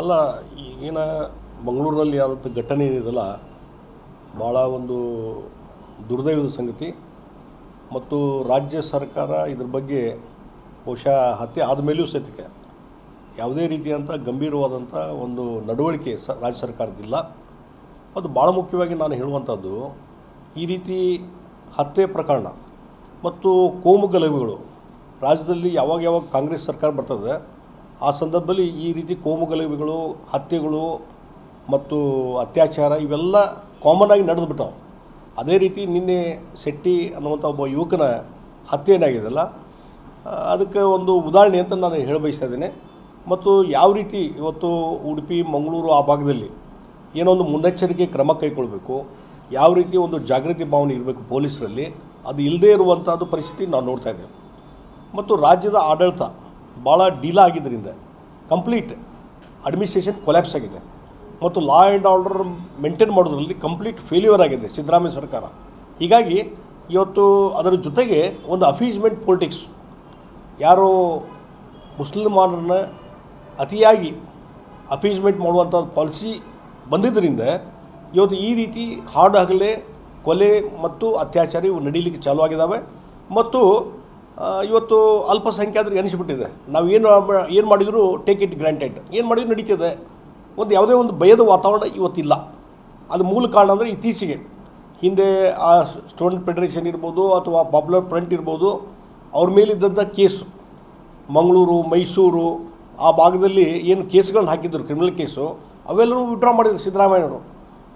ಅಲ್ಲ, ಈಗಿನ ಮಂಗಳೂರಿನಲ್ಲಿ ಆದಂಥ ಘಟನೆ ಏನಿದೆಯಲ್ಲ ಭಾಳ ಒಂದು ದುರ್ದೈವದ ಸಂಗತಿ. ಮತ್ತು ರಾಜ್ಯ ಸರ್ಕಾರ ಇದ್ರ ಬಗ್ಗೆ ಬಹುಶಃ ಹತ್ಯೆ ಆದಮೇಲೂ ಸಹಿತಕ್ಕೆ ಯಾವುದೇ ರೀತಿಯಂಥ ಗಂಭೀರವಾದಂಥ ಒಂದು ನಡವಳಿಕೆ ಸ, ರಾಜ್ಯ ಸರ್ಕಾರದಿಲ್ಲ ಅದು ಭಾಳ ಮುಖ್ಯವಾಗಿ ನಾನು ಹೇಳುವಂಥದ್ದು, ಈ ರೀತಿ ಹತ್ಯೆ ಪ್ರಕರಣ ಮತ್ತು ಕೋಮು ಗಲಭೆಗಳು ರಾಜ್ಯದಲ್ಲಿ ಯಾವಾಗ ಯಾವಾಗ ಕಾಂಗ್ರೆಸ್ ಸರ್ಕಾರ ಬರ್ತದೆ ಆ ಸಂದರ್ಭದಲ್ಲಿ ಈ ರೀತಿ ಕೋಮು ಗಲಭೆಗಳು ಹತ್ಯೆಗಳು ಮತ್ತು ಅತ್ಯಾಚಾರ ಇವೆಲ್ಲ ಕಾಮನ್ ಆಗಿ ನಡೆದು ಬಿಟ್ಟವು ಅದೇ ರೀತಿ ನಿನ್ನೆ ಶೆಟ್ಟಿ ಅನ್ನುವಂಥ ಒಬ್ಬ ಯುವಕನ ಹತ್ಯೆ ಏನಾಗಿದೆಯಲ್ಲ ಆ, ಅದಕ್ಕೆ ಒಂದು ಉದಾಹರಣೆ ಅಂತ ನಾನು ಹೇಳ ಮತ್ತು ಯಾವ ರೀತಿ ಇವತ್ತು ಉಡುಪಿ ಮಂಗಳೂರು ಆ ಭಾಗದಲ್ಲಿ ಏನೋ ಒಂದು ಮುನ್ನೆಚ್ಚರಿಕೆ ಕ್ರಮ ಕೈಗೊಳ್ಳಬೇಕು ಯಾವ ರೀತಿ ಒಂದು ಜಾಗೃತಿ ಭಾವನೆ ಇರಬೇಕು ಪೊಲೀಸರಲ್ಲಿ ಅದು ಇಲ್ಲದೇ ಇರುವಂಥದ್ದು ಪರಿಸ್ಥಿತಿ ನಾವು ನೋಡ್ತಾ ಇದ್ದೇವೆ ಮತ್ತು ರಾಜ್ಯದ ಆಡಳಿತ ಭಾಳ ಡೀಲ ಆಗಿದ್ದರಿಂದ ಕಂಪ್ಲೀಟ್ ಅಡ್ಮಿನಿಸ್ಟ್ರೇಷನ್ ಕೊಲ್ಯಾಪ್ಸ್ ಆಗಿದೆ. ಮತ್ತು ಲಾ ಆ್ಯಂಡ್ ಆರ್ಡರ್ ಮೇಂಟೈನ್ ಮಾಡೋದ್ರಲ್ಲಿ ಕಂಪ್ಲೀಟ್ ಫೇಲ್ಯೂರ್ ಆಗಿದೆ ಸಿದ್ದರಾಮಯ್ಯ ಸರ್ಕಾರ. ಹೀಗಾಗಿ ಇವತ್ತು ಅದರ ಜೊತೆಗೆ ಒಂದು ಅಫೀಸ್ಮೆಂಟ್ ಪೊಲಿಟಿಕ್ಸ್. ಯಾರು ಮುಸ್ಲಿಮಾನರನ್ನ ಅತಿಯಾಗಿ ಅಫೀಸ್ಮೆಂಟ್ ಮಾಡುವಂಥ ಪಾಲಿಸಿ ಬಂದಿದ್ದರಿಂದ ಇವತ್ತು ಈ ರೀತಿ ಹಾಡು ಕೊಲೆ ಮತ್ತು ಅತ್ಯಾಚಾರ ಇವು ನಡೀಲಿಕ್ಕೆ ಚಾಲೂ ಆಗಿದ್ದಾವೆ ಮತ್ತು ಇವತ್ತು ಅಲ್ಪಸಂಖ್ಯಾತರಿಗೆ ಅನಿಸ್ಬಿಟ್ಟಿದೆ ನಾವು ಏನು ಏನು ಮಾಡಿದರೂ ಟೇಕ್ ಇಟ್ ಗ್ರಾಂಟೆಡ್ ಏನು ಮಾಡಿದ್ರು ನಡೀತದೆ. ಒಂದು ಯಾವುದೇ ಒಂದು ಭಯದ ವಾತಾವರಣ ಇವತ್ತಿಲ್ಲ. ಅದು ಮೂಲ ಕಾರಣ ಅಂದರೆ ಇತ್ತೀಚೆಗೆ. ಹಿಂದೆ ಆ ಸ್ಟೂಡೆಂಟ್ ಫೆಡರೇಷನ್ ಇರ್ಬೋದು ಅಥವಾ ಪಾಪ್ಯುಲರ್ ಫ್ರಂಟ್ ಇರ್ಬೋದು, ಅವ್ರ ಮೇಲಿದ್ದಂಥ ಕೇಸು. ಮಂಗಳೂರು, ಮೈಸೂರು, ಆ ಭಾಗದಲ್ಲಿ ಏನು ಕೇಸ್ಗಳನ್ನ ಹಾಕಿದ್ರು ಕ್ರಿಮಿನಲ್ ಕೇಸು ಅವೆಲ್ಲರೂ ವಿಡ್ರಾ ಮಾಡಿದ್ರು ಸಿದ್ದರಾಮಯ್ಯವರು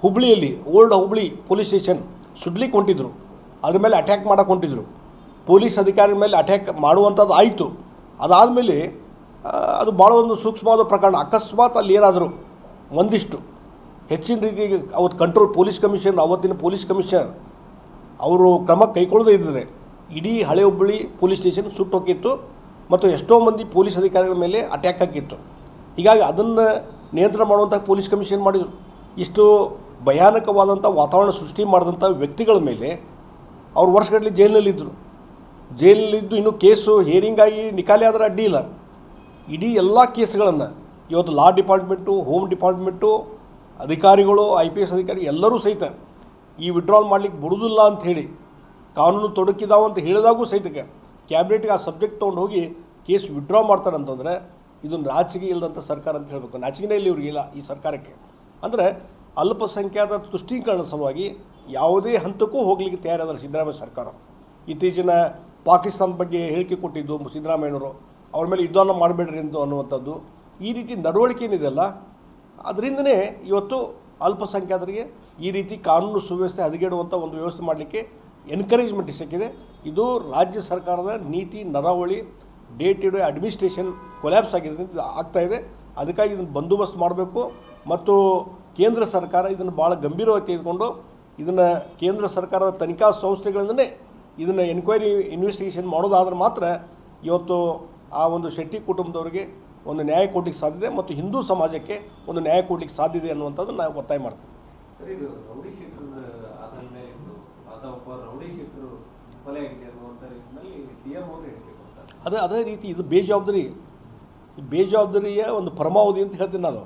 ಹುಬ್ಳಿಯಲ್ಲಿ, ಓಲ್ಡ್ ಹುಬ್ಳಿ ಪೊಲೀಸ್ ಸ್ಟೇಷನ್ ಸುಡ್ಲಿಕ್ಕೆ ಹೊಂಟಿದ್ರು. ಅದ್ರ ಮೇಲೆ ಅಟ್ಯಾಕ್ ಮಾಡಕ್ಕೆ ಹೊಂಟಿದ್ರು. ಪೊಲೀಸ್ ಅಧಿಕಾರಿ ಮೇಲೆ ಅಟ್ಯಾಕ್ ಮಾಡುವಂಥದ್ದು ಆಯಿತು. ಅದಾದಮೇಲೆ ಅದು ಭಾಳ ಒಂದು ಸೂಕ್ಷ್ಮವಾದ ಪ್ರಕರಣ. ಅಕಸ್ಮಾತ್ ಅಲ್ಲಿ ಏನಾದರೂ, ಒಂದಿಷ್ಟು, ಹೆಚ್ಚಿನ ರೀತಿಗೆ ಅವತ್ತು ಕಂಟ್ರೋಲ್ ಪೊಲೀಸ್ ಕಮಿಷನ್ ಅವತ್ತಿನ ಪೊಲೀಸ್ ಕಮಿಷನರ್ ಅವರು ಕ್ರಮ ಕೈಗೊಳ್ಳದೇ ಇದ್ದರೆ, ಇಡೀ ಹಳೆ ಹುಬ್ಬಳ್ಳಿ ಪೊಲೀಸ್ ಸ್ಟೇಷನ್ ಸುಟ್ಟೋಗಿತ್ತು ಮತ್ತು ಎಷ್ಟೋ ಮಂದಿ ಪೊಲೀಸ್ ಅಧಿಕಾರಿಗಳ ಮೇಲೆ ಅಟ್ಯಾಕ್ ಆಗಿತ್ತು ಹೀಗಾಗಿ ಅದನ್ನು ನಿಯಂತ್ರಣ ಮಾಡುವಂಥ ಪೊಲೀಸ್ ಕಮಿಷನ್ ಮಾಡಿದರು. ಇಷ್ಟು ಭಯಾನಕವಾದಂಥ ವಾತಾವರಣ ಸೃಷ್ಟಿ ಮಾಡಿದಂಥ ವ್ಯಕ್ತಿಗಳ ಮೇಲೆ ಅವರು ವರ್ಷಗಟ್ಟಲೆ ಜೈಲಿನಲ್ಲಿದ್ದರು. ಜೈಲಿನಲ್ಲಿದ್ದು ಇನ್ನೂ ಕೇಸು ಹೇರಿಂಗ್ ಆಗಿ ನಿಕಾಲಿ ಆದರೆ ಅಡ್ಡಿ ಇಲ್ಲ. ಇಡೀ ಎಲ್ಲ ಕೇಸ್ಗಳನ್ನು, ಇವತ್ತು ಲಾ ಡಿಪಾರ್ಟ್ಮೆಂಟು ಹೋಮ್ ಡಿಪಾರ್ಟ್ಮೆಂಟು ಅಧಿಕಾರಿಗಳು ಐ ಪಿ ಎಸ್ ಅಧಿಕಾರಿ ಎಲ್ಲರೂ ಸಹಿತ ಈ ವಿಡ್ರಾಲ್ ಮಾಡ್ಲಿಕ್ಕೆ ಬಿಡುವುದಿಲ್ಲ ಅಂತ ಹೇಳಿ, ಕಾನೂನು ತೊಡಕಿದಾವ ಅಂತ ಹೇಳಿದಾಗೂ ಸಹಿತಕ್ಕೆ ಕ್ಯಾಬಿನೆಟ್ಗೆ ಆ ಸಬ್ಜೆಕ್ಟ್ ತೊಗೊಂಡು ಹೋಗಿ ಕೇಸ್ ವಿಡ್ರಾ ಮಾಡ್ತಾರೆ ಅಂತಂದರೆ ಇದು ನಾಚಿಕೆ ಇಲ್ಲದಂಥ ಸರ್ಕಾರ ಅಂತ ಹೇಳಬೇಕು. ನಾಚಿಕೆನೇ ಇಲ್ಲ ಇವ್ರಿಗೆ ಇಲ್ಲ ಈ ಸರ್ಕಾರಕ್ಕೆ. ಅಂದರೆ ಅಲ್ಪಸಂಖ್ಯಾತ ತುಷ್ಟೀಕರಣ ಸಲುವಾಗಿ ಯಾವುದೇ ಹಂತಕ್ಕೂ ಹೋಗಲಿಕ್ಕೆ ತಯಾರಾದ ಸಿದ್ದರಾಮಯ್ಯ ಸರ್ಕಾರ. ಇತ್ತೀಚಿನ ಪಾಕಿಸ್ತಾನ ಬಗ್ಗೆ ಹೇಳಿಕೆ ಕೊಟ್ಟಿದ್ದು ಸಿದ್ದರಾಮಯ್ಯನವರು, ಅವ್ರ ಮೇಲೆ ಯುದ್ಧವನ್ನು ಮಾಡಬೇಡ್ರಿ ಅಂತ ಅನ್ನುವಂಥದ್ದು, ಈ ರೀತಿ ನಡವಳಿಕೆ ಏನಿದೆಯಲ್ಲ, ಅದರಿಂದನೇ ಇವತ್ತು ಅಲ್ಪಸಂಖ್ಯಾತರಿಗೆ ಈ ರೀತಿ ಕಾನೂನು ಸುವ್ಯವಸ್ಥೆ ಹದಗೆಡುವಂಥ ಒಂದು ವ್ಯವಸ್ಥೆ ಮಾಡಲಿಕ್ಕೆ ಎನ್ಕರೇಜ್ಮೆಂಟ್ ಸಿಕ್ಕಿದೆ. ಇದು ರಾಜ್ಯ ಸರ್ಕಾರದ ನೀತಿ ನರಾವಳಿ day to day administration collapse ಆಗಿದೆ ಆಗ್ತಾ ಇದೆ. ಅದಕ್ಕಾಗಿ ಇದನ್ನು ಬಂದೋಬಸ್ತ್ ಮಾಡಬೇಕು. ಮತ್ತು ಕೇಂದ್ರ ಸರ್ಕಾರ ಇದನ್ನು ಭಾಳ ಗಂಭೀರವಾಗಿ ತೆಗೆದುಕೊಂಡು ಇದನ್ನು ಕೇಂದ್ರ ಸರ್ಕಾರದ ತನಿಖಾ ಸಂಸ್ಥೆಗಳಿಂದನೇ ಇದನ್ನು ಎನ್ಕ್ವೈರಿ ಇನ್ವೆಸ್ಟಿಗೇಷನ್ ಮಾಡೋದಾದ್ರೆ ಮಾತ್ರ ಇವತ್ತು ಆ ಒಂದು ಶೆಟ್ಟಿ ಕುಟುಂಬದವರಿಗೆ ಒಂದು ನ್ಯಾಯ ಕೊಡ್ಲಿಕ್ಕೆ ಸಾಧ್ಯತೆ ಮತ್ತು ಹಿಂದೂ ಸಮಾಜಕ್ಕೆ ಒಂದು ನ್ಯಾಯ ಕೊಡ್ಲಿಕ್ಕೆ ಸಾಧ್ಯತೆ ಅನ್ನುವಂಥದ್ದು ನಾವು ಒತ್ತಾಯ ಮಾಡ್ತೀವಿ. ಅದೇ ಅದೇ ರೀತಿ ಇದು ಬೇಜವಾಬ್ದಾರಿ. ಬೇಜವಾಬ್ದಾರಿಯ ಒಂದು ಪರಮಾವಧಿ ಅಂತ ಹೇಳ್ತೀನಿ ನಾನು.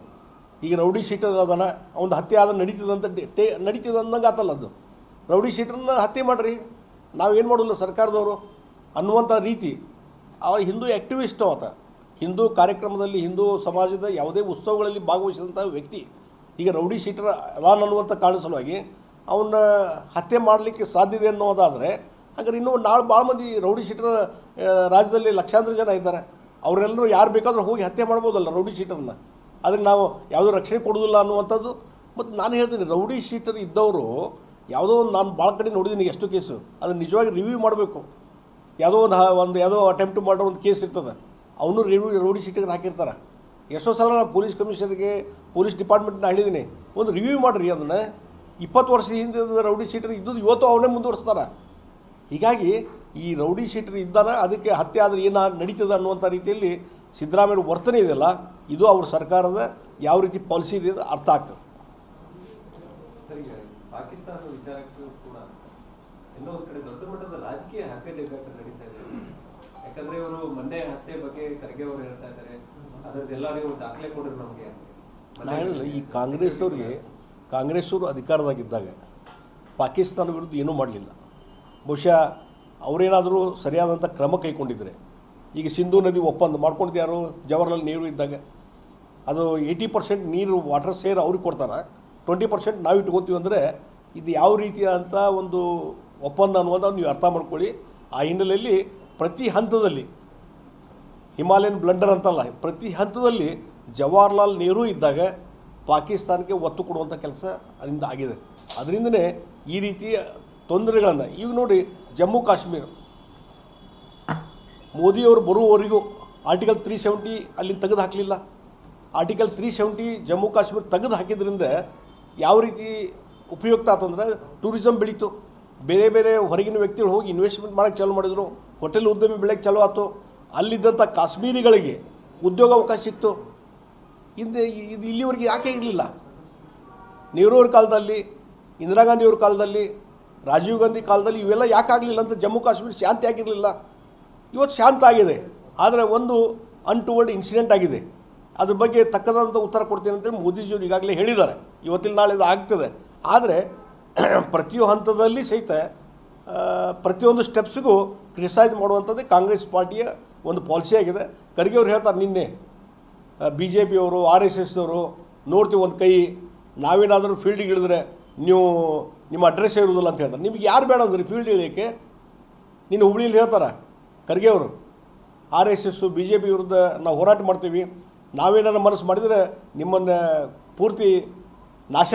ಈಗ ರೌಡಿ ಶೀಟರ್ ಅದಾನ ಒಂದು ಹತ್ಯೆ ಆದ ನಡೀತದಂತ ಟೇ ನಡೀತದ ಅಂದಂಗೆ ಆತಲ್ಲ ಅದು. ರೌಡಿ ಶೀಟರ್ನ ಹತ್ಯೆ ಮಾಡಿರಿ. ನಾವೇನು ಮಾಡೋಲ್ಲ ಸರ್ಕಾರದವರು ಅನ್ನುವಂಥ ರೀತಿ. ಆ ಹಿಂದೂ ಆ್ಯಕ್ಟಿವಿಸ್ಟ್ ಆತ ಹಿಂದೂ ಕಾರ್ಯಕ್ರಮದಲ್ಲಿ, ಹಿಂದೂ ಸಮಾಜದ ಯಾವುದೇ ಉತ್ಸವಗಳಲ್ಲಿ ಭಾಗವಹಿಸಿದಂಥ ವ್ಯಕ್ತಿ, ಈಗ ರೌಡಿ ಶೀಟರ್ ಅದಾನ ಅನ್ನುವಂಥ ಕಾರಣ ಸಲುವಾಗಿ ಅವನ್ನ ಹತ್ಯೆ ಮಾಡಲಿಕ್ಕೆ ಸಾಧ್ಯತೆ ಅನ್ನೋದಾದರೆ ಹಾಗಾದ್ರೆ ಇನ್ನೂ ನಾಳೆ ಭಾಳ ಮಂದಿ ರೌಡಿ ಶೀಟರ್ ರಾಜ್ಯದಲ್ಲಿ ಲಕ್ಷಾಂತರ ಜನ ಇದ್ದಾರೆ. ಅವರೆಲ್ಲರೂ ಯಾರು ಬೇಕಾದರೂ ಹೋಗಿ ಹತ್ಯೆ ಮಾಡ್ಬೋದಲ್ಲ ರೌಡಿ ಶೀಟರ್ನ ಅದಕ್ಕೆ ನಾವು ಯಾವುದೂ ರಕ್ಷಣೆ ಕೊಡೋದಿಲ್ಲ ಅನ್ನುವಂಥದ್ದು. ಮತ್ತು ನಾನು ಹೇಳ್ತೀನಿ, ರೌಡಿ ಶೀಟರ್ ಇದ್ದವರು ಯಾವುದೋ ಒಂದು ನಾನು ಭಾಳ ಕಡೆ ನೋಡಿದ್ದೀನಿ ಎಷ್ಟು ಕೇಸು. ಅದನ್ನು ನಿಜವಾಗಿ ರಿವ್ಯೂ ಮಾಡಬೇಕು. ಯಾವುದೋ ಒಂದು ಒಂದು ಯಾವುದೋ ಅಟೆಂಪ್ಟ್ ಮಾಡೋ ಒಂದು ಕೇಸ್ ಇರ್ತದೆ. ಅವನು ರಿವ್ಯೂ ರೌಡಿ ಸೀಟಿಗೆ ಹಾಕಿರ್ತಾರೆ. ಎಷ್ಟೋ ಸಲ ನಾನು ಪೊಲೀಸ್ ಕಮಿಷನರ್ಗೆ ಪೊಲೀಸ್ ಡಿಪಾರ್ಟ್ಮೆಂಟ್ನ ಹೇಳಿದ್ದೀನಿ, ಒಂದು ರಿವ್ಯೂ ಮಾಡಿರಿ ಅದನ್ನು. ಇಪ್ಪತ್ತು ವರ್ಷದ ಹಿಂದೆ ರೌಡಿ ಸೀಟರ್ ಇದ್ದದ್ದು ಇವತ್ತು ಅವನೇ ಮುಂದುವರಿಸ್ತಾರೆ. ಹೀಗಾಗಿ ಈ ರೌಡಿ ಶೀಟರ್ ಇದ್ದಾನ, ಅದಕ್ಕೆ ಹತ್ಯೆ ಆದರೆ ಏನು ನಡೀತದೆ ಅನ್ನುವಂಥ ರೀತಿಯಲ್ಲಿ ಸಿದ್ದರಾಮಯ್ಯ ವರ್ತನೆ ಇದೆಯಲ್ಲ, ಇದು ಅವ್ರ ಸರ್ಕಾರದ ಯಾವ ರೀತಿ ಪಾಲಿಸಿ ಇದೆ ಅರ್ಥ ಆಗ್ತದೆ ಸರ್ ಈಗ ಪಾಕಿಸ್ತಾನದ ವಿಚಾರಕ್ಕೂ ಕೂಡ ಎಲ್ಲೋ ಒಂದು ಕಡೆ ದೊಡ್ಡ ಮಟ್ಟದ ರಾಜಕೀಯ ಹಗ್ಗಜಗ್ಗಾಟ ನಡೀತಾ ಇದೆ. ಯಾಕಂದ್ರೆ ಇವರು ಮೊನ್ನೆ ಹತ್ಯೆ ಬಗ್ಗೆ ಖರ್ಗೆ ಅವರು ಹೇಳ್ತಾ ಇದ್ದಾರೆ. ಅದ್ರದ್ದೆಲ್ಲ ನೀವು ದಾಖಲೆ ಕೊಡ್ರಿ ನಮಗೆ. ನಾ ಹೇಳಿಲ್ಲ ಈ ಕಾಂಗ್ರೆಸ್ನವ್ರಿಗೆ ಕಾಂಗ್ರೆಸ್ಸವರು ಅಧಿಕಾರದಾಗಿದ್ದಾಗ ಪಾಕಿಸ್ತಾನ ವಿರುದ್ಧ ಏನೂ ಮಾಡಲಿಲ್ಲ. ಬಹುಶಃ ಅವರೇನಾದರೂ ಸರಿಯಾದಂಥ ಕ್ರಮ ಕೈಗೊಂಡಿದ್ರೆ. ಈಗ ಸಿಂಧೂ ನದಿ ಒಪ್ಪಂದ ಮಾಡ್ಕೊಂಡಿದ್ದು ಯಾರು? ಜವಾಹರ್ಲಾಲ್ ನೆಹರು ಇದ್ದಾಗ. ಅದು ಏಯ್ಟಿ ಪರ್ಸೆಂಟ್ ನೀರು ವಾಟರ್ ಸೇರ್ ಅವ್ರಿಗೆ ಕೊಡ್ತಾರೆ. ಟ್ವೆಂಟಿ ಪರ್ಸೆಂಟ್ ನಾವು ಇಟ್ಕೊತೀವಿ ಅಂದರೆ ಇದು ಯಾವ ರೀತಿಯಾದಂಥ ಒಂದು ಒಪ್ಪಂದ ಅನ್ನೋದನ್ನು ನೀವು ಅರ್ಥ ಮಾಡ್ಕೊಳ್ಳಿ. ಆ ಹಿನ್ನೆಲೆಯಲ್ಲಿ ಪ್ರತಿ ಹಂತದಲ್ಲಿ, ಹಿಮಾಲಯನ್ ಬ್ಲಂಡರ್ ಅಂತಲ್ಲ, ಪ್ರತಿ ಹಂತದಲ್ಲಿ ಜವಾಹರ್ಲಾಲ್ ನೆಹರು ಇದ್ದಾಗ ಪಾಕಿಸ್ತಾನಕ್ಕೆ ಒತ್ತು ಕೊಡುವಂಥ ಕೆಲಸ ಅದರಿಂದ ಆಗಿದೆ. ಅದರಿಂದನೇ ಈ ರೀತಿಯ ತೊಂದರೆಗಳನ್ನು ಈಗ ನೋಡಿ ಜಮ್ಮು ಕಾಶ್ಮೀರ. ಮೋದಿಯವರು ಬರುವವರೆಗೂ ಆರ್ಟಿಕಲ್ ತ್ರೀ ಸೆವೆಂಟಿ ಅಲ್ಲಿ ತೆಗೆದು ಹಾಕಲಿಲ್ಲ article three seventy Jammu Kashmir ತೆಗೆದು ಹಾಕಿದ್ರಿಂದ ಯಾವ ರೀತಿ ಉಪಯುಕ್ತ ಆತಂದ್ರೆ ಟೂರಿಸಮ್ ಬೆಳೀತು. ಬೇರೆ ಬೇರೆ ಹೊರಗಿನ ವ್ಯಕ್ತಿಗಳು ಹೋಗಿ ಇನ್ವೆಸ್ಟ್ಮೆಂಟ್ ಮಾಡೋಕ್ಕೆ ಚಾಲು ಮಾಡಿದ್ರು. ಹೋಟೆಲ್ ಉದ್ಯಮಿ ಬೆಳೆಗೆ ಚಾಲು ಆಯಿತು ಅಲ್ಲಿದ್ದಂಥ ಕಾಶ್ಮೀರಿಗಳಿಗೆ ಉದ್ಯೋಗ ಅವಕಾಶ ಸಿಕ್ತು ಹಿಂದೆ ಇದು ಇಲ್ಲಿವರೆಗೆ ಯಾಕೆ ಇರಲಿಲ್ಲ? ನೆಹರೂವ್ರ ಕಾಲದಲ್ಲಿ, ಇಂದಿರಾ ಗಾಂಧಿಯವ್ರ ಕಾಲದಲ್ಲಿ, ರಾಜೀವ್ ಗಾಂಧಿ ಕಾಲದಲ್ಲಿ ಇವೆಲ್ಲ ಯಾಕೆ ಆಗಲಿಲ್ಲ ಅಂತ ಜಮ್ಮು ಕಾಶ್ಮೀರ ಶಾಂತಿ ಆಗಿರಲಿಲ್ಲ? ಇವತ್ತು ಶಾಂತ ಆಗಿದೆ. ಆದರೆ ಒಂದು ಅನ್ಟುವರ್ಡ್ ಇನ್ಸಿಡೆಂಟ್ ಆಗಿದೆ. ಅದ್ರ ಬಗ್ಗೆ ತಕ್ಕದಾದಂಥ ಉತ್ತರ ಕೊಡ್ತೀನಿ ಅಂತೇಳಿ ಮೋದಿಜಿಯವರು ಈಗಾಗಲೇ ಹೇಳಿದ್ದಾರೆ. ಇವತ್ತಿನ ನಾಳೆ ಇದು ಆಗ್ತದೆ. ಆದರೆ ಪ್ರತಿಯೊಂದು ಹಂತದಲ್ಲಿ ಸಹಿತ ಪ್ರತಿಯೊಂದು ಸ್ಟೆಪ್ಸಿಗೂ ಕ್ರಿಟಿಸೈಸ್ ಮಾಡುವಂಥದ್ದೇ ಕಾಂಗ್ರೆಸ್ ಪಾರ್ಟಿಯ ಒಂದು ಪಾಲಿಸಿ ಆಗಿದೆ. ಖರ್ಗೆ ಅವರು ಹೇಳ್ತಾರೆ ನಿನ್ನೆ ಬಿ ಜೆ ಪಿಯವರು ಆರ್ ಎಸ್ ಎಸ್ನವರು ನೋಡ್ತೀವಿ ಒಂದು ಕೈ, ನಾವೇನಾದರೂ ಫೀಲ್ಡಿಗೆ ಇಳಿದ್ರೆ ನೀವು ನಿಮ್ಮ ಅಡ್ರೆಸ್ ಇರುವುದಿಲ್ಲ ಅಂತ ಹೇಳ್ತಾರೆ. ನಿಮ್ಗೆ ಯಾರು ಬೇಡ ಅಂದ್ರೆ ಫೀಲ್ಡ್ ಇಳಿಯೋಕ್ಕೆ? ನೀನು ಹುಬ್ಳಿಯಲ್ಲಿ ಹೇಳ್ತಾರೆ ಖರ್ಗೆ ಅವರು R S S B J P ವಿರುದ್ಧ ನಾವು ಹೋರಾಟ ಮಾಡ್ತೀವಿ. ನಾವೇನಾದ್ರು ಮನಸ್ಸು ಮಾಡಿದರೆ ನಿಮ್ಮನ್ನು ಪೂರ್ತಿ ನಾಶ